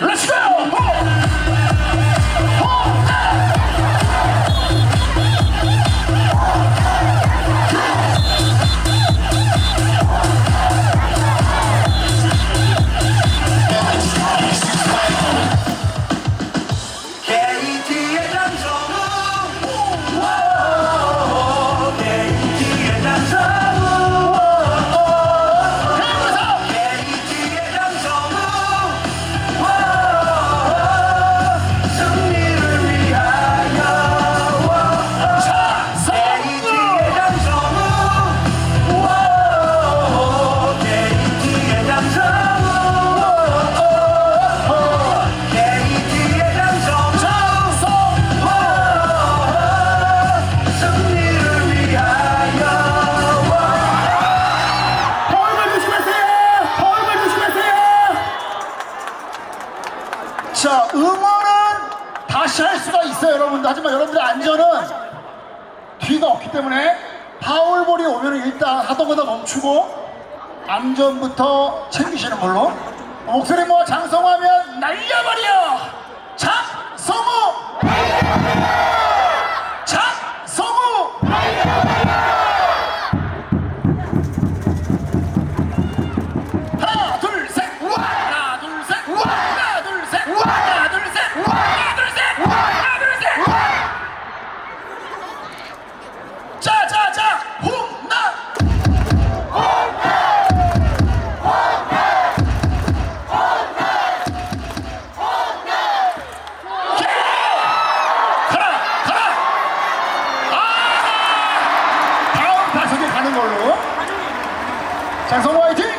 Let's go! 자, 음원은 다시 할 수가 있어요, 여러분들. 하지만 여러분들의 안전은 뒤가 없기 때문에 파울볼이 오면 일단 하던 거다 멈추고 안전부터 챙기시는 걸로. 목소리 뭐 장성하면 날려! 장성호 화이팅!